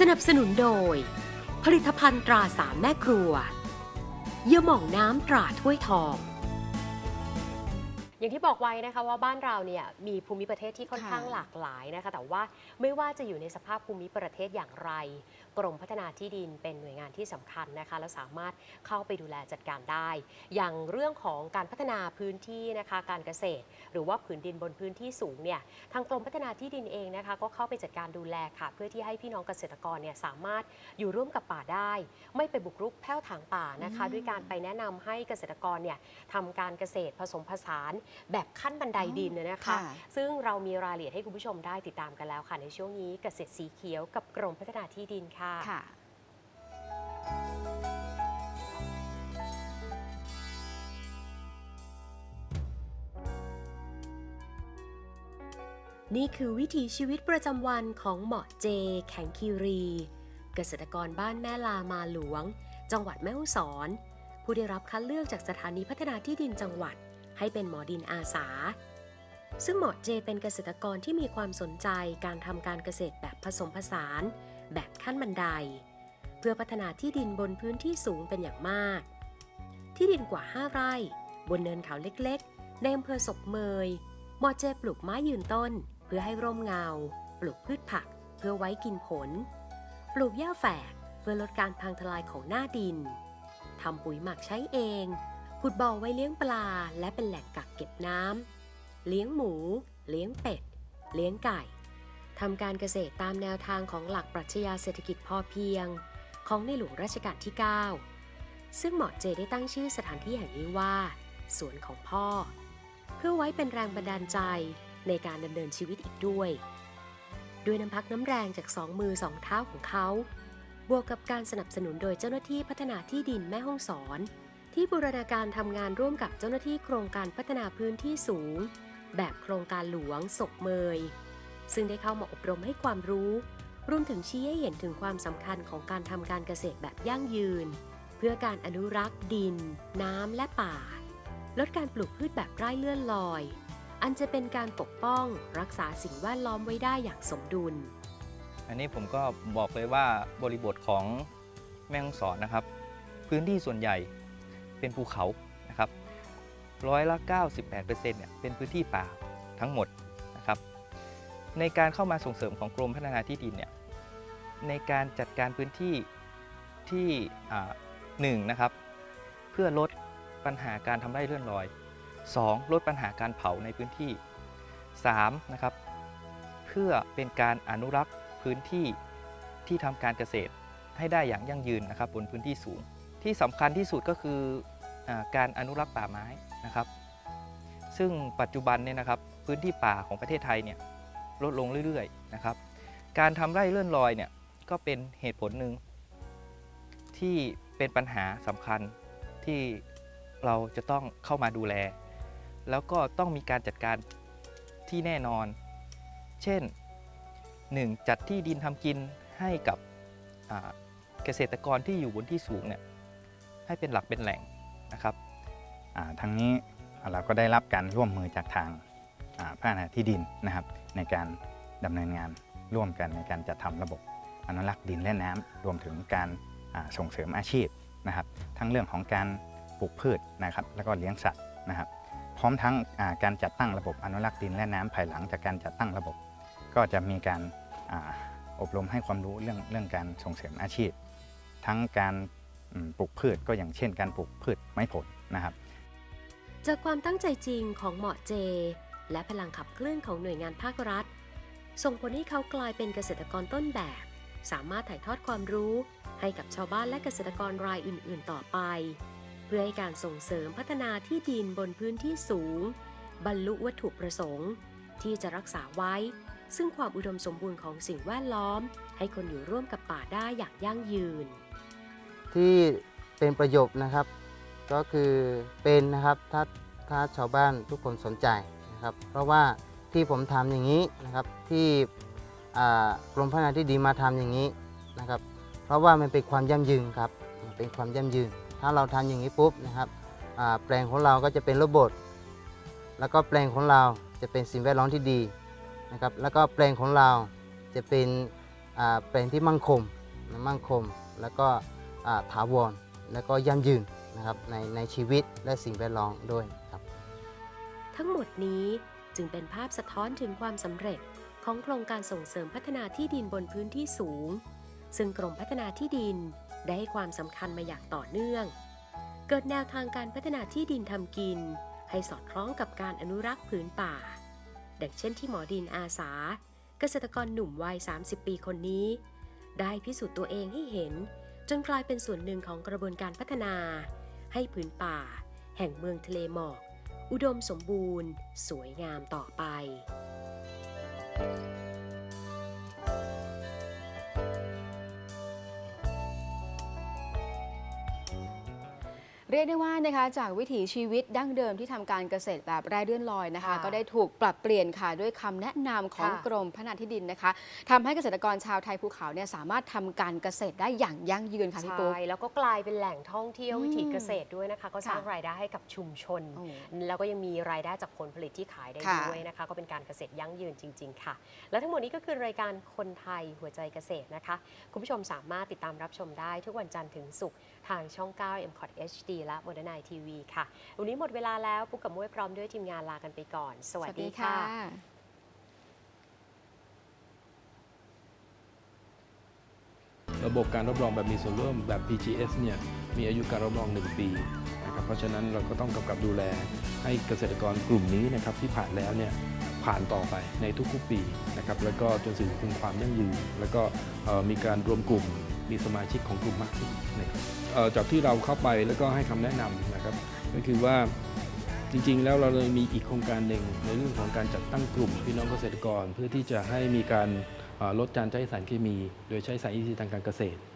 สนับสนุนโดย ผลิตภัณฑ์ตราสามแม่ครัว เยื่อหม่องน้ำตราถ้วยทอง อย่างที่บอกไว้นะคะว่าบ้านเราเนี่ยมีภูมิประเทศที่ค่อนค่ะข้างหลากหลายนะคะ แต่ว่าไม่ว่าจะอยู่ในสภาพภูมิประเทศอย่างไร กรมพัฒนาที่ดินเป็นหน่วยงานที่สำคัญนะคะ และสามารถเข้าไปดูแลจัดการได้ อย่างเรื่องของการพัฒนาพื้นที่นะคะการเกษตร หรือว่าผืนดินบนพื้นที่สูงเนี่ยทางกรมพัฒนาที่ดินเองนะคะ ก็เข้าไปจัดการดูแลค่ะ เพื่อที่ให้พี่น้องเกษตรกรเนี่ยสามารถอยู่ร่วมกับป่าได้ ไม่ไปบุกรุกแผ้วถางป่านะคะอืมด้วยการไปแนะนำให้เกษตรกรเนี่ยทำการเกษตรผสมผสานแบบขั้นบันไดดินน่ะนะคะค่ะซึ่งเรามีรายละเอียดให้คุณผู้ชมได้ติดตามกันแล้วค่ะ ในช่วงนี้เกษตรสีเขียวกับกรมพัฒนาที่ดินค่ะค่ะนี่คือวิถีชีวิตประจำวันของเหมาะเจ แข็งคีรี เกษตรกรบ้านแม่ลามาหลวง จังหวัดแม่ฮ่องสอน ผู้ได้รับคัดเลือกจากสถานีพัฒนาที่ดินจังหวัด ให้เป็นหมอดินอาสา ซึ่งหมาะเจเป็นเกษตรกรที่มีความสนใจการทำการเกษตรแบบผสมผสาน แบบขั้นบันได เพื่อพัฒนาที่ดินบนพื้นที่สูงเป็นอย่างมาก ที่ดินกว่า 5 ไร่ บนเนินเขาเล็กๆ ในอำเภอศพเมยหมอเจปลูกไม้ยืนต้น เพื่อให้ร่มเงา ปลูกพืชผัก เพื่อไว้กินผล ปลูกหญ้าแฝกเพื่อลดการพังทลายของหน้าดินทำปุ๋ยหมักใช้เอง ขุดบ่อไว้เลี้ยงปลา และเป็นแหล่งกักเก็บน้ำเลี้ยงหมู เลี้ยงเป็ด เลี้ยงไก่ทำการเกษตรตามแนวทางของหลักปรัชญาเศรษฐกิจพอเพียง ของในหลวงรัชกาลที่ 9 ซึ่งหมอเจได้ตั้งชื่อสถานที่แห่งนี้ว่า สวนของพ่อ เพื่อไว้เป็นแรงบันดาลใจในการดำเนินชีวิตอีกด้วย ด้วยน้ำพักน้ำแรงจากสองมือสองเท้าของเขา บวกกับการสนับสนุนโดยเจ้าหน้าที่พัฒนาที่ดินแม่ห้องสอน ที่บูรณาการทำงานร่วมกับเจ้าหน้าที่โครงการพัฒนาพื้นที่สูง แบบโครงการหลวงศกเมย ซึ่งได้เข้ามาอบรมให้ความรู้ รวมถึงชี้ให้เห็นถึงความสำคัญของการทำการเกษตรแบบยั่งยืน เพื่อการอนุรักษ์ ดิน น้ำและป่า ลดการปลูกพืชแบบไร่เลื่อนลอย อันจะเป็นการปกป้องรักษาสิ่งแวดล้อมไว้ได้อย่างสมดุล อันนี้ผมก็บอกเลยว่าบริบทของแม่ฮ่องสอนนะครับ พื้นที่ส่วนใหญ่ เป็นภูเขานะครับร้อยละ 98%เนี่ยเป็นพื้นที่ป่าทั้งหมดนะครับ ในการเข้ามาส่งเสริมของกรมพัฒนาที่ดินเนี่ยในการจัดการพื้นที่ที่หนึ่งนะครับ เพื่อลดปัญหาการทำไร่เลื่อนลอย 2. ลดปัญหาการเผาในพื้นที่ 3. นะครับ เพื่อเป็นการอนุรักษ์พื้นที่ที่ทำการเกษตรให้ได้อย่างยั่งยืนนะครับบนพื้นที่สูง ที่สำคัญที่สุดก็คือ การอนุรักษ์ป่าไม้นะครับ ซึ่งปัจจุบันเนี่ยนะครับพื้นที่ป่าของประเทศไทยเนี่ยลดลงเรื่อยๆนะครับ การทำไร่เลื่อนลอยเนี่ยก็เป็นเหตุผลหนึ่งที่เป็นปัญหาสำคัญที่เราจะต้องเข้ามาดูแล แล้วก็ต้องมีการจัดการที่แน่นอน เช่น 1. จัดที่ดินทำกินให้กับเกษตรกรที่อยู่บนที่สูงเนี่ยให้เป็นหลักเป็นแหล่ง นะครับทั้งนี้เราก็ได้รับการร่วมมือจากทางอ่าพัฒนาที่ดินนะครับในการดำเนินงานร่วมกันในการจัดทำระบบอนุรักษ์ดินและน้ำรวมถึงการส่งเสริมอาชีพนะครับ ทั้งเรื่องของการปลูกพืชนะครับแล้วก็เลี้ยงสัตว์นะครับ พร้อมทั้งาการจัดตั้งระบบอนุรักษ์ดินและน้ำภายหลังจากการจัดตั้งระบบ ก็จะมีการอาอบรมให้ความรู้เรื่องเรื่องการส่งเสริมอาชีพ ทั้งการ ปลูกพืชก็อย่างเช่นการปลูกพืชไม้ผลนะครับ จากความตั้งใจจริงของเหมาะเจ และพลังขับเคลื่อนของหน่วยงานภาครัฐ ส่งผลให้เขากลายเป็นเกษตรกรต้นแบบ สามารถถ่ายทอดความรู้ให้กับชาวบ้านและเกษตรกรรายอื่น ๆ ต่อไป เพื่อให้การส่งเสริมพัฒนาที่ดินบนพื้นที่สูง บรรลุวัตถุประสงค์ ที่จะรักษาไว้ ซึ่งความอุดมสมบูรณ์ของสิ่งแวดล้อม ให้คนอยู่ร่วมกับป่าได้อย่างยั่งยืน ที่เป็นประโยชน์นะครับ ก็คือเป็นนะครับถ้าถ้าชาวบ้านทุกคนสนใจนะครับ เพราะว่าที่ผมทำอย่างนี้นะครับที่กรมพัฒนาที่ดีมาทำอย่างนี้นะครับ เพราะว่ามันเป็นความยั่งยืนครับมันเป็นความยั่งยืน ถ้าเราทำอย่างนี้ปุ๊บนะครับแปลงของเราก็จะเป็นระบบแล้วก็แปลงของเราจะเป็นสิ่งแวดล้อมที่ดีนะครับ แล้วก็แปลงของเราจะเป็นอ่าเป็นที่มั่งคงมั่งคงแล้วก็ ถาวร แล้วก็ยั่งยืนนะครับในในชีวิตและสิ่งแวดล้อมด้วยครับ ทั้งหมดนี้จึงเป็นภาพสะท้อนถึงความสำเร็จของโครงการส่งเสริมพัฒนาที่ดินบนพื้นที่สูง ซึ่งกรมพัฒนาที่ดินได้ให้ความสำคัญมาอย่างต่อเนื่อง เกิดแนวทางการพัฒนาที่ดินทำกิน ให้สอดคล้องกับการอนุรักษ์ผืนป่า ดังเช่นที่หมอดินอาสา เกษตรกรหนุ่มวัย 30 ปีคนนี้ ได้พิสูจน์ตัวเองให้เห็น จนกลายเป็นส่วนหนึ่งของกระบวนการพัฒนา ให้ผืนป่า แห่งเมืองทะเลหมอก อุดมสมบูรณ์ สวยงามต่อไป เรียกได้ว่านะคะจากวิถีชีวิตดั้งเดิมที่ทำการเกษตรแบบไร้เลื่อนลอยนะคะค่ะก็ได้ถูกปรับเปลี่ยนค่ะด้วยคำแนะนำของค่ะกรมพัฒนาที่ดินนะคะทำให้เกษตรกรชาวไทยภูเขาเนี่ยสามารถทำการเกษตรได้อย่างยั่งยืนค่ะพี่ปุ๊กใช่แล้วก็กลายเป็นแหล่งท่องเที่ยวอืมวิถีเกษตรด้วยนะคะ ก็สร้างค่ะรายได้ให้กับชุมชนโอ้แล้วก็ยังมีรายได้จากผลผลิตที่ขายได้ค่ะด้วยนะคะ ก็เป็นการเกษตรยั่งยืนจริง ๆ ค่ะ และทั้งหมดนี้ก็คือรายการคนไทยหัวใจเกษตรนะคะ คุณผู้ชมสามารถติดตามรับชมได้ทุกวันจันทร์ถึงศุกร์ทางช่อง 9 m c o t HD และบนไนทีวีค่ะ วันนี้หมดเวลาแล้วปุ๊กกับมุ้ยพร้อมด้วยทีมงานลากันไปก่อน สวัสดีค่ะระบบการรับรองแบบมีส่วนร่วมแบบ PGS เนี่ยมีอายุการรับรอง 1 ปีนะครับเพราะฉะนั้นเราก็ต้องกำกับดูแลให้เกษตรกรกลุ่มนี้นะครับที่ผ่านแล้วเนี่ยผ่านต่อไปในทุกๆปีนะครับแล้วก็จนถึงคุณความยั่งยืนแล้วก็เอ่อมีการรวมกลุ่ม มีสมาชิกของกลุ่มมากขึ้นนะครับจากที่เราเข้าไปแล้วก็ให้คำแนะนำนะครับ ก็คือว่าจริงๆ แล้วเราเลยมีอีกโครงการหนึ่งในเรื่องของการจัดตั้งกลุ่มพี่น้องเกษตรกร เพื่อที่จะให้มีการลดการใช้สารเคมี โดยใช้สารอินทรีย์ทางการเกษตร